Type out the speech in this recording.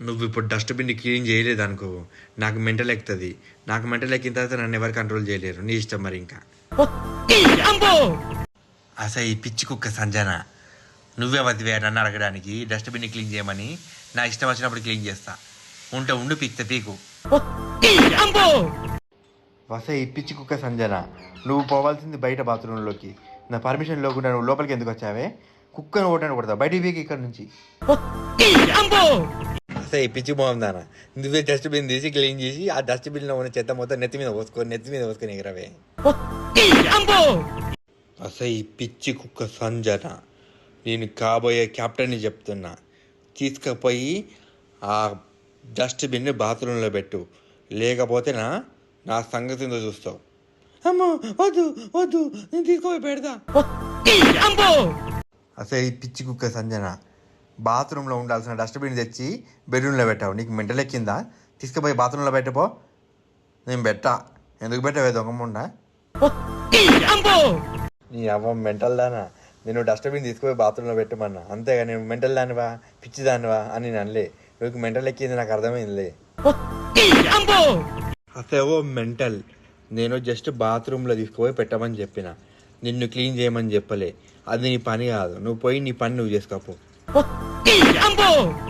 నువ్వు ఇప్పుడు dustbin clean చేయలేదు అనుకో నాకు మెంటల్ ఎక్కుతుంది నాకు మెంటల్ ఎక్కిన తర్వాత నన్ను ఎవరు కంట్రోల్ చేయలేరు. నీ ఇష్టం మరి ఇంకా. అసలు ఈ పిచ్చి కుక్క సంజన నువ్వే వదివే నన్ను అడగడానికి డస్ట్బిన్ క్లీన్ చేయమని నా ఇష్టం వచ్చినప్పుడు క్లీన్ చేస్తా. ఉంటే ఉండు పీక్తే పీకు. వస ఈ పిచ్చి కుక్క సంజన నువ్వు పోవాల్సింది బయట బాత్రూంలోకి. నా పర్మిషన్ లేకుండా నువ్వు లోపలికి ఎందుకు వచ్చావే? కుక్కను ఓటాను కొడతా బయటికి పీకి ఇక్కడ నుంచి. ఈ పిచ్చి బాగుందానా నువ్వే డస్ట్బిన్ తీసి క్లీన్ చేసి ఆ డస్ట్బిన్లో ఉన్న చెత్త మొత్తం నెత్తి మీద పోసుకొని నెత్తి మీద పోసుకొని ఎగరవే. అసలు ఈ పిచ్చి కుక్క సంజన నేను కాబోయే కెప్టెన్ని చెప్తున్నా. తీసుకుపోయి ఆ డస్ట్బిన్ బాత్రూంలో పెట్టు. లేకపోతే నా నా సంగతి చూస్తావు. అమ్మో వద్దు వద్దు నేను తీసుకుపోయి పెడతా. అసలు ఈ పిచ్చి కుక్క సంజన బాత్రూంలో ఉండాల్సిన డస్ట్బిన్ తెచ్చి బెడ్రూమ్లో పెట్టావు. నీకు మెంటల్ ఎక్కిందా? తీసుకుపోయి బాత్రూంలో పెట్టపో. నేను పెట్టా. ఎందుకు పెట్టావే? దొంగముండా నీ అవ్వ మెంటల్ దానా? నేను డస్ట్బిన్ తీసుకుపోయి బాత్రూంలో పెట్టమన్నా. అంతేగా నేను మెంటల్ దానివా? పిచ్చి దానివా? అని నేను అనలే. నువ్వు మెంటల్ ఎక్కింది నాకు అర్థమైందిలే. అసేవో మెంటల్. నేను జస్ట్ బాత్రూంలో తీసుకుపోయి పెట్టమని చెప్పిన. నిన్ను క్లీన్ చేయమని చెప్పలే. అది నీ పని కాదు. నువ్వు పోయి నీ పని నువ్వు చేసుకోపో Rambo!